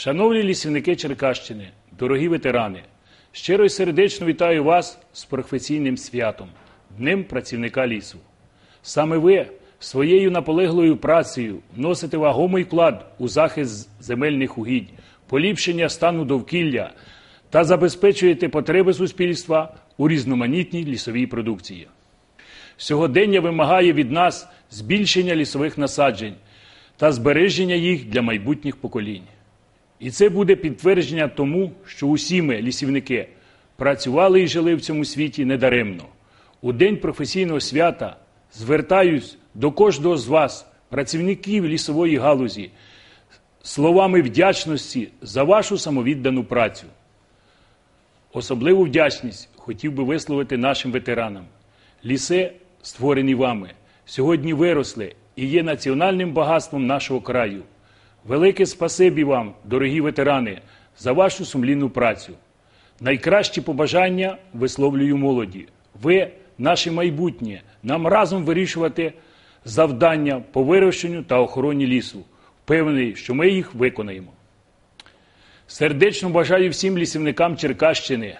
Шановні лісівники Черкащини, дорогі ветерани, щиро й сердечно вітаю вас з професійним святом, Днем працівника лісу. Саме ви своєю наполеглою працею вносите вагомий вклад у захист земельних угідь, поліпшення стану довкілля та забезпечуєте потреби суспільства у різноманітній лісовій продукції. Сьогодення вимагає від нас збільшення лісових насаджень та збереження їх для майбутніх поколінь. І це буде підтвердження тому, що усі ми, лісівники, працювали і жили в цьому світі недаремно. У день професійного свята звертаюсь до кожного з вас, працівників лісової галузі, словами вдячності за вашу самовіддану працю. Особливу вдячність хотів би висловити нашим ветеранам. Ліси, створені вами, сьогодні виросли і є національним багатством нашого краю. Велике спасибі вам, дорогі ветерани, за вашу сумлінну працю. Найкращі побажання висловлюю молоді. Ви наше майбутнє, нам разом вирішувати завдання по вирощенню та охороні лісу. Впевнений, що ми їх виконаємо. Сердечно бажаю всім лісівникам Черкащини,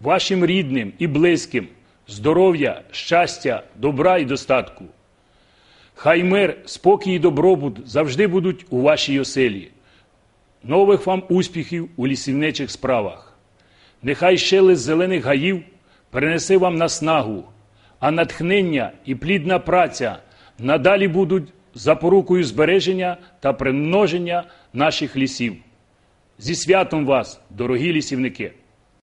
вашим рідним і близьким здоров'я, щастя, добра і достатку. Хай мир, спокій і добробут завжди будуть у вашій оселі. Нових вам успіхів у лісівничих справах. Нехай щелест зелених гаїв принесе вам наснагу, а натхнення і плідна праця надалі будуть запорукою збереження та примноження наших лісів. Зі святом вас, дорогі лісівники!